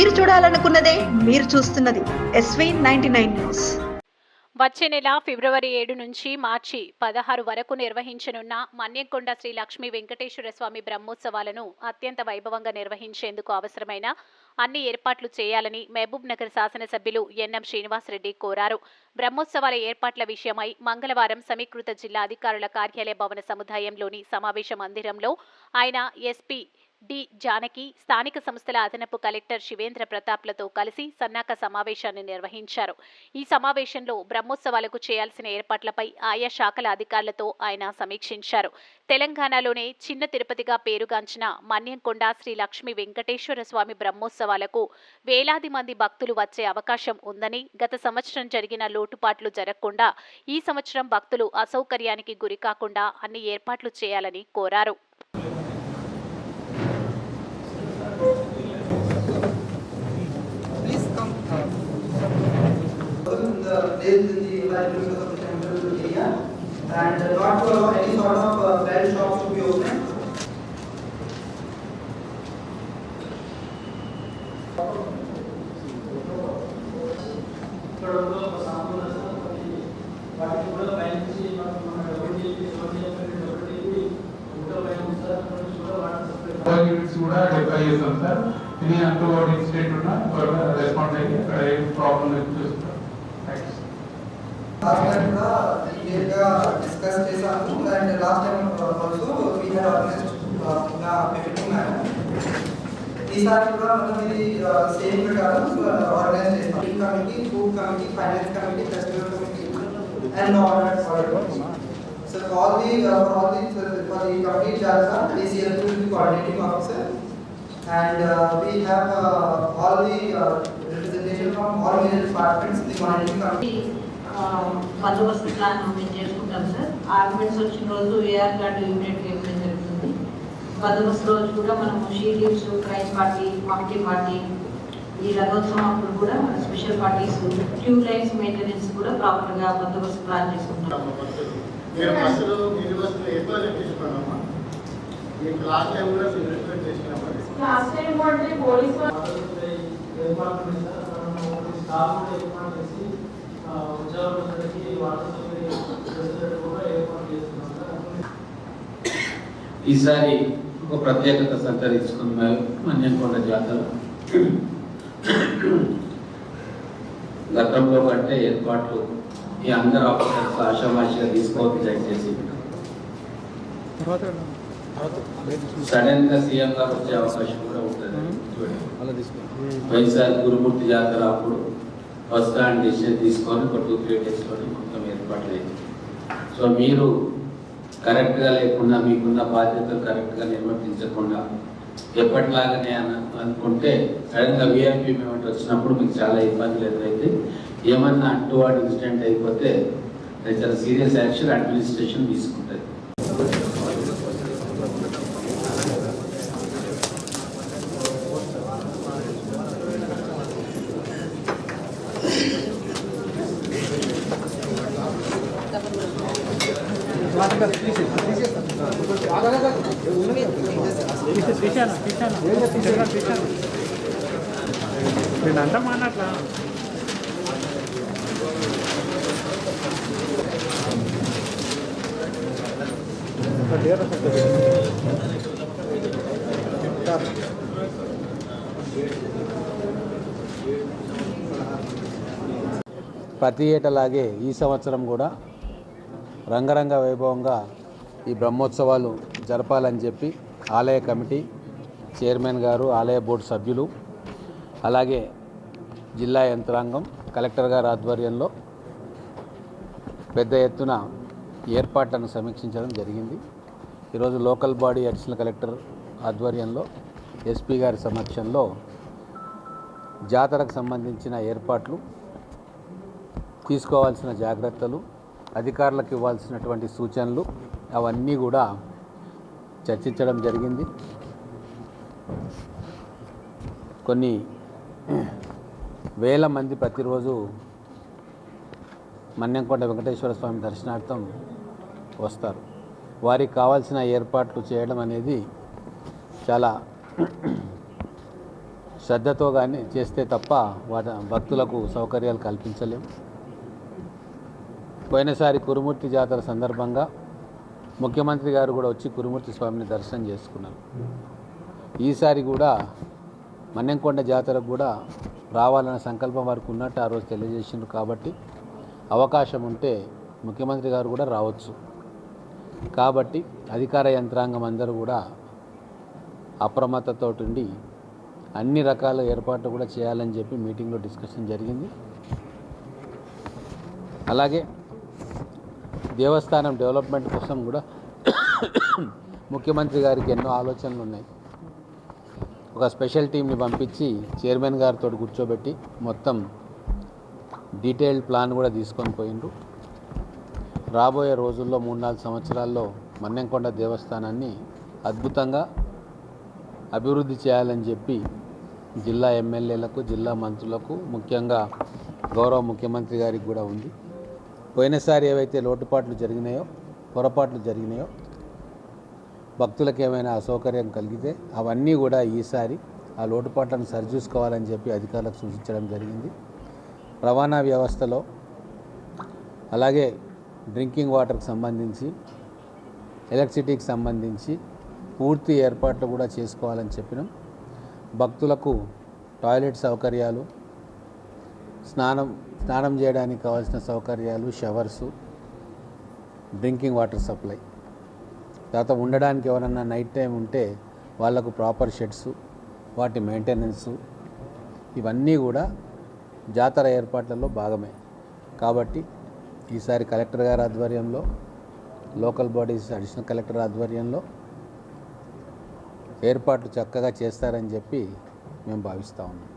మీరు చూడాలనుకున్నదే మీరు చూస్తున్నది ఎస్వీ నైన్టీ నైన్ న్యూస్ వచ్చే నెల ఫిబ్రవరి ఏడు నుంచి మార్చి పదహారు వరకు నిర్వహించనున్న మన్యంకొండ శ్రీ లక్ష్మీ వెంకటేశ్వర స్వామి బ్రహ్మోత్సవాలను అత్యంత వైభవంగా నిర్వహించేందుకు అవసరమైన అన్ని ఏర్పాట్లు చేయాలని మహబూబ్ నగర్ శాసనసభ్యులు ఎన్ఎం శ్రీనివాసరెడ్డి కోరారు. బ్రహ్మోత్సవాల ఏర్పాట్ల విషయమై మంగళవారం సమీకృత జిల్లా అధికారుల కార్యాలయ భవన సముదాయంలోని సమావేశ మందిరంలో ఆయన ఎస్పీ డి జానకి స్థానిక సంస్థల అదనపు కలెక్టర్ శివేంద్ర ప్రతాప్లతో కలిసి సన్నాక సమావేశాన్ని నిర్వహించారు. ఈ సమావేశంలో బ్రహ్మోత్సవాలకు చేయాల్సిన ఏర్పాట్లపై ఆయా శాఖల అధికారులతో ఆయన సమీక్షించారు. తెలంగాణలోనే చిన్న తిరుపతిగా పేరుగాంచిన మన్యంకొండ శ్రీ లక్ష్మీ వెంకటేశ్వర స్వామి బ్రహ్మోత్సవాలకు వేలాది మంది భక్తులు వచ్చే అవకాశం ఉందని గత సంవత్సరం జరిగిన లోటుపాట్లు జరగకుండా ఈ సంవత్సరం భక్తులు అసౌకర్యానికి గురికాకుండా అన్ని ఏర్పాట్లు చేయాలని కోరారు. The place in the library of the temple area and not to allow any sort of uh, bell shops to be open. Units కూడా డిప్లాయ్ చేస్తాం సార్ ఇది అంటూ ఇన్సిడెంట్ ఉన్నా త్వరగా రెస్పాండ్ అయ్యి అక్కడ ఏం ప్రాబ్లం లేదు చూస్తాం థ్యాంక్స్ Last time కూడా clear గా discuss చేశాము and last time also we had organized uh, in a effective manner. ఈసారి కూడా మనం ఇది సేమ్ ప్రకారం ఆర్గనైజ్ చేస్తాం ఈ committee food committee finance committee festival committee and order So all the uh, for all the for the committee charge ACL will be coordinating officer and uh, we have uh, all the uh, representation from all బందోబస్తు plan మేము చేసుకుంటాం sir. Arguments వచ్చిన రోజు AR card ఇమీడియట్గా ఇవ్వడం జరుగుతుంది. బందోబస్తు రోజు కూడా మనము she leaves prize party committee party ఈ రథోత్సవం అప్పుడు కూడా మన special parties queue lines maintenance కూడా ప్రాపర్గా బందోబస్తు ప్లాన్ చేసుకుంటాం. లాస్ట్ టైం కూడా పోలీస్ ఈసారి ఒక ప్రత్యేకత సంతరించుకున్న మన్యంకొండ జాతర. గతంలో కంటే ఏర్పాట్లు ఈ అందరు ఆఫీసర్స్ ఆశామాషిగా తీసుకోవద్దు దయచేసి. సడన్గా సీఎం గారు వచ్చే అవకాశం కూడా ఉంటుంది. చూడండి గురుమూర్తి జాతర అప్పుడు బస్ స్టాండ్ డిసిషన్ తీసుకొని ఒక టూ త్రీ డేస్లోనే మొత్తం ఏర్పాట్లు సో మీరు కరెక్ట్గా లేకుండా మీకున్న బాధ్యతలు కరెక్ట్గా నిర్వర్తించకుండా ఎప్పటిలాగానే అని అనుకుంటే సడన్గా విఐపీ మూమెంట్ వచ్చినప్పుడు మీకు చాలా ఇబ్బందులు ఎదురైతే ఏమన్నా అంటువాడు ఇన్సిడెంట్ అయిపోతే చాలా సీరియస్ యాక్షన్ అడ్మినిస్ట్రేషన్ తీసుకుంటుంది. నేనంతా మాట్లాడలా ప్రతి ఏటలాగే ఈ సంవత్సరం కూడా రంగరంగ వైభవంగా ఈ బ్రహ్మోత్సవాలు జరపాలని చెప్పి ఆలయ కమిటీ చైర్మన్ గారు ఆలయ బోర్డు సభ్యులు అలాగే జిల్లా యంత్రాంగం కలెక్టర్ గారి ఆధ్వర్యంలో పెద్ద ఎత్తున ఏర్పాట్లను సమీక్షించడం జరిగింది. ఈరోజు లోకల్ బాడీ అడిషనల్ కలెక్టర్ ఆధ్వర్యంలో ఎస్పీ గారి సమక్షంలో జాతరకు సంబంధించిన ఏర్పాట్లు తీసుకోవాల్సిన జాగ్రత్తలు అధికారులకు ఇవ్వాల్సినటువంటి సూచనలు అవన్నీ కూడా చర్చించడం జరిగింది. కొన్ని వేల మంది ప్రతిరోజు మన్యంకొండ వెంకటేశ్వర స్వామి దర్శనార్థం వస్తారు. వారికి కావాల్సిన ఏర్పాట్లు చేయడం అనేది చాలా శ్రద్ధతో కానీ చేస్తే తప్ప వాటి భక్తులకు సౌకర్యాలు కల్పించలేం. పోయినసారి కురుమూర్తి జాతర సందర్భంగా ముఖ్యమంత్రి గారు కూడా వచ్చి కురుమూర్తి స్వామిని దర్శనం చేసుకున్నారు. ఈసారి కూడా మన్నెంకొండ జాతరకు కూడా రావాలన్న సంకల్పం వారికి ఉన్నట్టు ఆ రోజు తెలియజేసిండ్రు కాబట్టి అవకాశం ఉంటే ముఖ్యమంత్రి గారు కూడా రావచ్చు. కాబట్టి అధికార యంత్రాంగం అందరూ కూడా అప్రమత్తతో ఉండి అన్ని రకాల ఏర్పాట్లు కూడా చేయాలని చెప్పి మీటింగ్లో డిస్కషన్ జరిగింది. అలాగే దేవస్థానం డెవలప్మెంట్ కోసం కూడా ముఖ్యమంత్రి గారికి ఎన్నో ఆలోచనలు ఉన్నాయి. ఒక స్పెషల్ టీంని పంపించి చైర్మన్ గారితో కూర్చోబెట్టి మొత్తం డీటెయిల్డ్ ప్లాన్ కూడా తీసుకొని పోయిండ్రు. రాబోయే రోజుల్లో మూడు నాలుగు సంవత్సరాల్లో మన్నెంకొండ దేవస్థానాన్ని అద్భుతంగా అభివృద్ధి చేయాలని చెప్పి జిల్లా ఎమ్మెల్యేలకు జిల్లా మంత్రులకు ముఖ్యంగా గౌరవ ముఖ్యమంత్రి గారికి కూడా ఉంది. పోయినసారి ఏవైతే లోటుపాట్లు జరిగినాయో పొరపాట్లు జరిగినాయో భక్తులకు ఏమైనా అసౌకర్యం కలిగితే అవన్నీ కూడా ఈసారి ఆ లోటుపాట్లను సరిచూసుకోవాలని చెప్పి అధికారులకు సూచించడం జరిగింది. రవాణా వ్యవస్థలో అలాగే డ్రింకింగ్ వాటర్కి సంబంధించి ఎలక్ట్రిసిటీకి సంబంధించి పూర్తి ఏర్పాట్లు కూడా చేసుకోవాలని చెప్పినాం. భక్తులకు టాయిలెట్ సౌకర్యాలు స్నానం స్నానం చేయడానికి కావాల్సిన సౌకర్యాలు షవర్సు డ్రింకింగ్ వాటర్ సప్లై. తర్వాత ఉండడానికి ఎవరన్నా నైట్ టైం ఉంటే వాళ్ళకు ప్రాపర్ షెడ్స్ వాటి మెయింటెనెన్సు ఇవన్నీ కూడా జాతర ఏర్పాట్లలో భాగమే. కాబట్టి ఈసారి కలెక్టర్ గారి ఆధ్వర్యంలో లోకల్ బాడీస్ అడిషనల్ కలెక్టర్ ఆధ్వర్యంలో ఏర్పాట్లు చక్కగా చేస్తారని చెప్పి మేము భావిస్తూ ఉన్నాం.